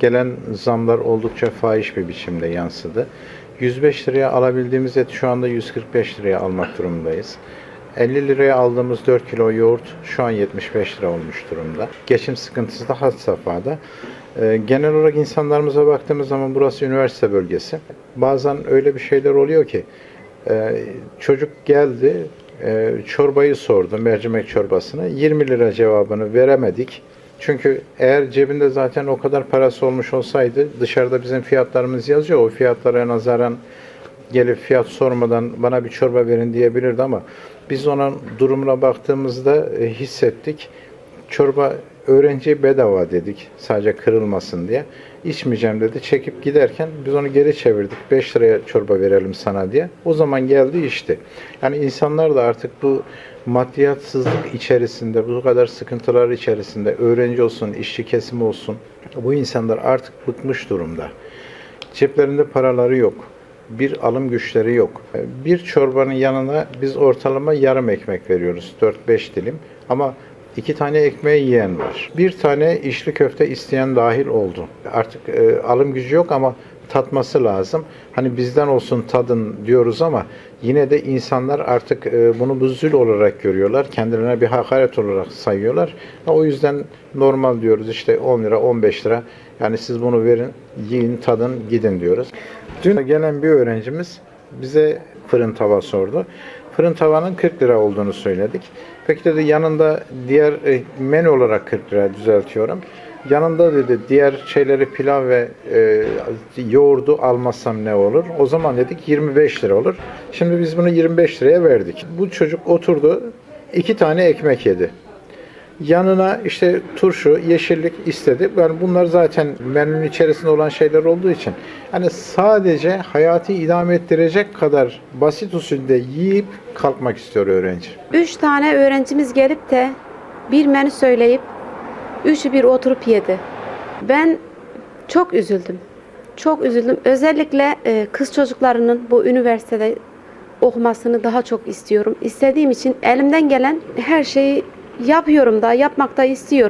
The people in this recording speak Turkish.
Gelen zamlar oldukça fahiş bir biçimde yansıdı. 105 liraya alabildiğimiz et şu anda 145 liraya almak durumundayız. 50 liraya aldığımız 4 kilo yoğurt şu an 75 lira olmuş durumda. Geçim sıkıntısı da had safhada. Ee, genel olarak insanlarımıza baktığımız zaman burası üniversite bölgesi. Bazen öyle bir şeyler oluyor ki e, çocuk geldi e, çorbayı sordu mercimek çorbasını 20 lira cevabını veremedik. Çünkü eğer cebinde zaten o kadar parası olmuş olsaydı dışarıda bizim fiyatlarımız yazıyor. O fiyatlara nazaran gelip fiyat sormadan bana bir çorba verin diyebilirdi ama biz onun durumuna baktığımızda e, hissettik. Çorba öğrenciye bedava dedik sadece kırılmasın diye. İçmeyeceğim dedi. Çekip giderken biz onu geri çevirdik. 5 liraya çorba verelim sana diye. O zaman geldi içti. Yani insanlar da artık bu maddiyatsızlık içerisinde, bu kadar sıkıntılar içerisinde öğrenci olsun, işçi kesimi olsun bu insanlar artık bıkmış durumda. Ceplerinde paraları yok. Bir alım güçleri yok. Bir çorbanın yanına biz ortalama yarım ekmek veriyoruz. 4-5 dilim. Ama iki tane ekmeği yiyen var. Bir tane içli köfte isteyen dahil oldu. Artık e, alım gücü yok ama tatması lazım. Hani bizden olsun tadın diyoruz ama yine de insanlar artık e, bunu bir olarak görüyorlar. Kendilerine bir hakaret olarak sayıyorlar. O yüzden normal diyoruz işte 10 lira 15 lira. Yani siz bunu verin, yiyin, tadın, gidin diyoruz. Dün gelen bir öğrencimiz bize fırın tava sordu. Fırın tavanın 40 lira olduğunu söyledik. Peki dedi yanında diğer e, menü olarak 40 lira düzeltiyorum. Yanında dedi diğer şeyleri pilav ve e, yoğurdu almazsam ne olur? O zaman dedik 25 lira olur. Şimdi biz bunu 25 liraya verdik. Bu çocuk oturdu iki tane ekmek yedi. Yanına işte turşu, yeşillik istedi. Yani bunlar zaten menünün içerisinde olan şeyler olduğu için hani sadece hayatı idame ettirecek kadar basit usulde yiyip kalkmak istiyor öğrenci. Üç tane öğrencimiz gelip de bir menü söyleyip üçü bir oturup yedi. Ben çok üzüldüm. Çok üzüldüm. Özellikle e, kız çocuklarının bu üniversitede okumasını daha çok istiyorum. İstediğim için elimden gelen her şeyi yapıyorum da yapmak da istiyorum.